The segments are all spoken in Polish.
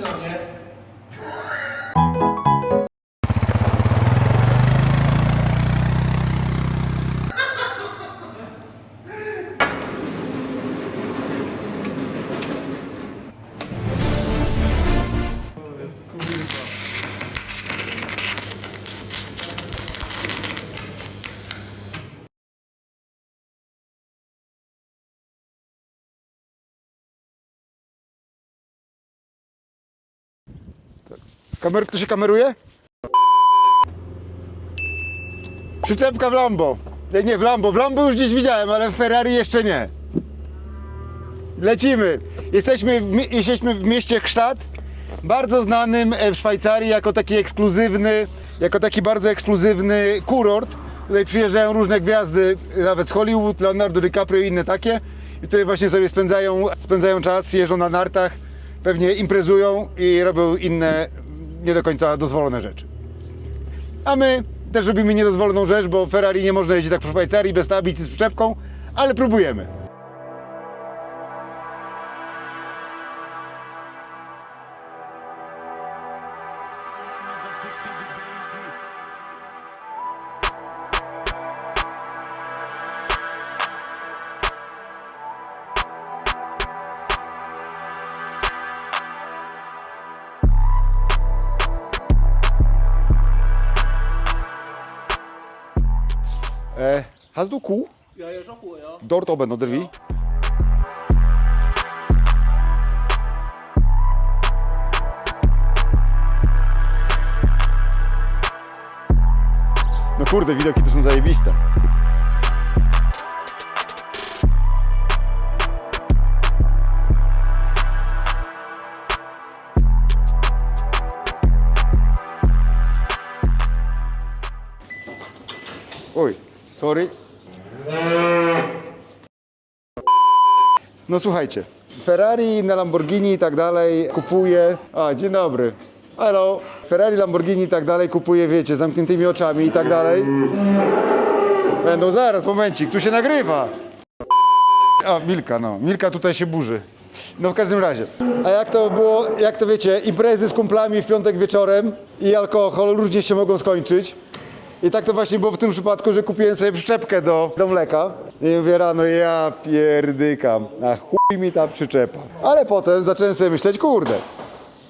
No ale spójrz na Kamer, to się kameruje? Przyczepka w Lambo. Nie, nie, w Lambo. W Lambo już gdzieś widziałem, ale w Ferrari jeszcze nie. Lecimy. Jesteśmy w, jesteśmy w mieście Kształt, bardzo znanym e, w Szwajcarii jako taki ekskluzywny, jako taki bardzo ekskluzywny kurort. Tutaj przyjeżdżają różne gwiazdy, nawet z Hollywood, Leonardo DiCaprio i inne takie. I tutaj właśnie sobie spędzają, spędzają czas, jeżdżą na nartach, pewnie imprezują i robią inne nie do końca dozwolone rzeczy. A my też robimy niedozwoloną rzecz, bo Ferrari nie można jeździć tak po Szwajcarii bez tablicy z przyczepką, ale próbujemy. Hast du Kuh? Ja, ja, schon gut, ja. Dort oben, oder wie? No kurde, widoki to są zajebiste. Oj, sorry. No słuchajcie, Ferrari na Lamborghini i tak dalej kupuje. A, dzień dobry. Hello. Ferrari, Lamborghini i tak dalej kupuje, wiecie, zamkniętymi oczami i tak dalej. Będą zaraz, momencik, tu się nagrywa. A, Milka, no. Milka tutaj się burzy. No w każdym razie. A jak to było, jak to wiecie, imprezy z kumplami w piątek wieczorem i alkohol różnie się mogą skończyć. I tak to właśnie było w tym przypadku, że kupiłem sobie przyczepkę do, do mleka. I mówię rano, ja pierdykam, a chuj mi ta przyczepa. Ale potem zacząłem sobie myśleć, kurde,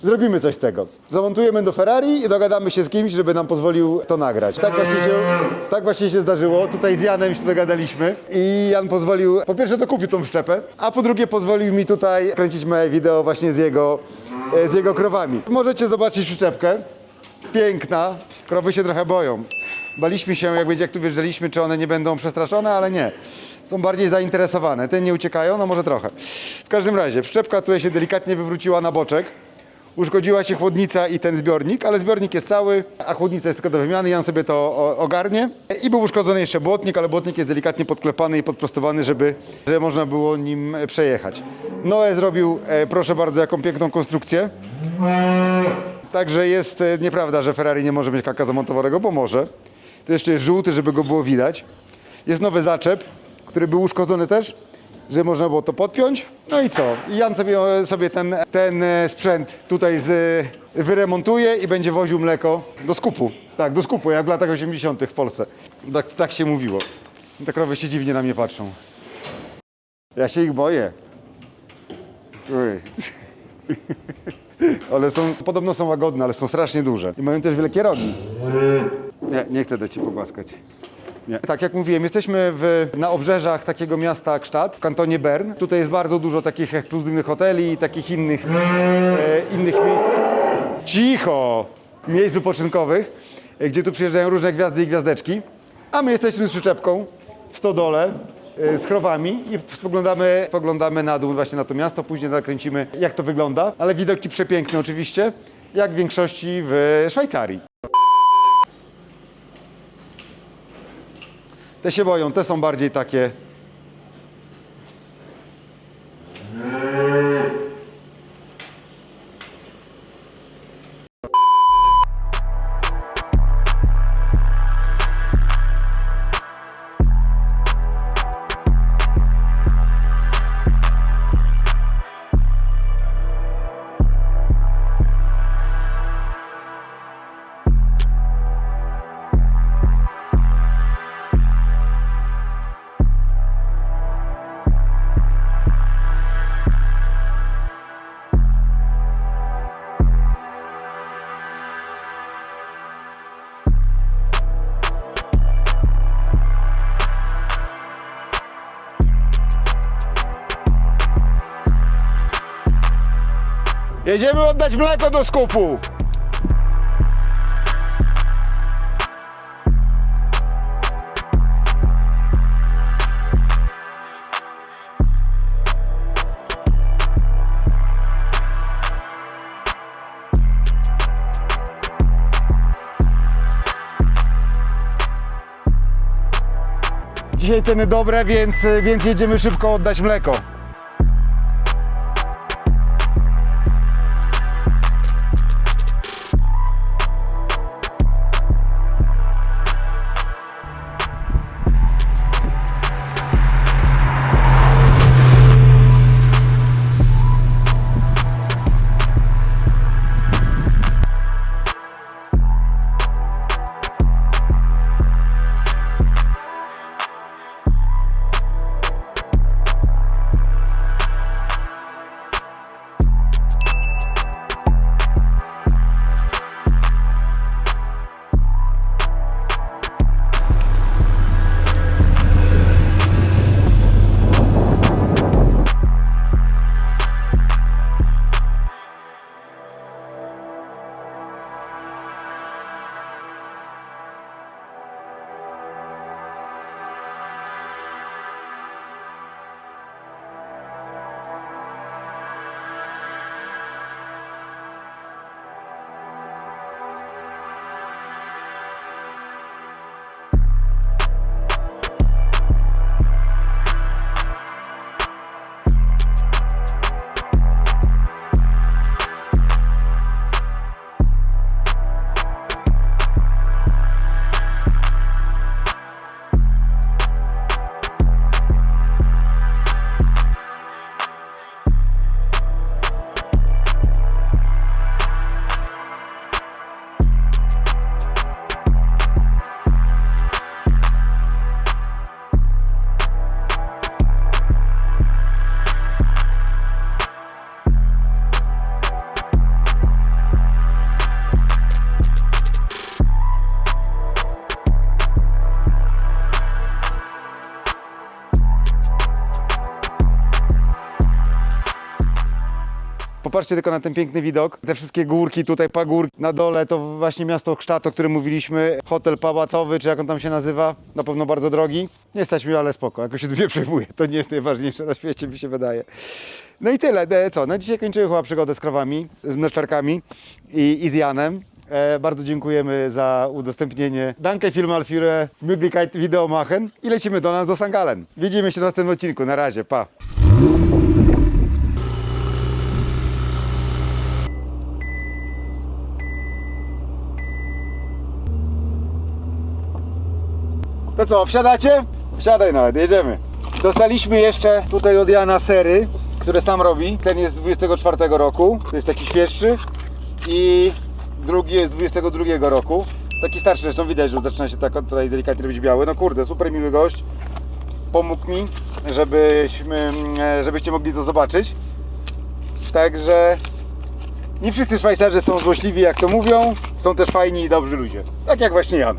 zrobimy coś z tego. Zamontujemy do Ferrari i dogadamy się z kimś, żeby nam pozwolił to nagrać. Tak właśnie się, tak właśnie się zdarzyło. Tutaj z Janem się dogadaliśmy i Jan pozwolił, po pierwsze to kupił tą przyczepę, a po drugie pozwolił mi tutaj kręcić moje wideo właśnie z jego, e, z jego krowami. Możecie zobaczyć przyczepkę. Piękna. Krowy się trochę boją. Baliśmy się, jak będzie, jak tu wjeżdżaliśmy, czy one nie będą przestraszone, ale nie. Są bardziej zainteresowane. Te nie uciekają, no może trochę. W każdym razie, przyczepka tutaj się delikatnie wywróciła na boczek. Uszkodziła się chłodnica i ten zbiornik, ale zbiornik jest cały, a chłodnica jest tylko do wymiany. Jan sobie to ogarnie. I był uszkodzony jeszcze błotnik, ale błotnik jest delikatnie podklepany i podprostowany, żeby, żeby można było nim e, przejechać. Noe zrobił, e, proszę bardzo, jaką piękną konstrukcję. Także jest e, nieprawda, że Ferrari nie może mieć kaka zamontowanego, bo może. To jeszcze jest żółty, żeby go było widać. Jest nowy zaczep, który był uszkodzony też, żeby można było to podpiąć. No i co? I Jan sobie, sobie ten, ten e, sprzęt tutaj z, wyremontuje i będzie woził mleko do skupu. Tak, do skupu, jak w latach 80. w Polsce. Tak, tak się mówiło. Te krowy się dziwnie na mnie patrzą. Ja się ich boję. Uj. One są, podobno są łagodne, ale są strasznie duże. I mają też wielkie rogi. Nie, nie chcę do Cię pogłaskać. Nie. Tak jak mówiłem, jesteśmy w, na obrzeżach takiego miasta Kształt, w kantonie Bern. Tutaj jest bardzo dużo takich ekskluzywnych hoteli i takich innych, e, innych miejsc. Cicho! Miejsc wypoczynkowych, e, gdzie tu przyjeżdżają różne gwiazdy i gwiazdeczki. A my jesteśmy z przyczepką w stodole e, z krowami i spoglądamy, spoglądamy na dół właśnie na to miasto. Później nakręcimy jak to wygląda. Ale widoki przepiękne oczywiście, jak w większości w Szwajcarii. Te się boją, te są bardziej takie. Jedziemy oddać mleko do skupu. Dzisiaj ceny dobre, więc, więc jedziemy szybko oddać mleko. Popatrzcie tylko na ten piękny widok. Te wszystkie górki, tutaj pagórki. Na dole to właśnie miasto Kształt, o którym mówiliśmy. Hotel pałacowy, czy jak on tam się nazywa. Na pewno bardzo drogi. Nie stać mi, ale spoko. Jakoś się nie przejmuję. To nie jest najważniejsze na świecie, mi się wydaje. No i tyle. E, Co? Na dzisiaj kończymy chyba przygodę z krowami, z mleczarkami i, i z Janem. E, bardzo dziękujemy za udostępnienie. Danke vielmal für Möglichkeit Video machen. I lecimy do nas do Sangalen. Widzimy się w następnym odcinku. Na razie. Pa. To co, wsiadacie? Wsiadaj nawet, jedziemy. Dostaliśmy jeszcze tutaj od Jana sery, które sam robi. Ten jest z 24 roku, to jest taki świeższy. I drugi jest z 22 roku. Taki starszy zresztą widać, że zaczyna się tak tutaj delikatnie robić biały. No kurde, super miły gość. Pomógł mi, żebyśmy, e, żebyście mogli to zobaczyć. Także nie wszyscy szwajcarzy są złośliwi jak to mówią. Są też fajni i dobrzy ludzie. Tak jak właśnie Jan.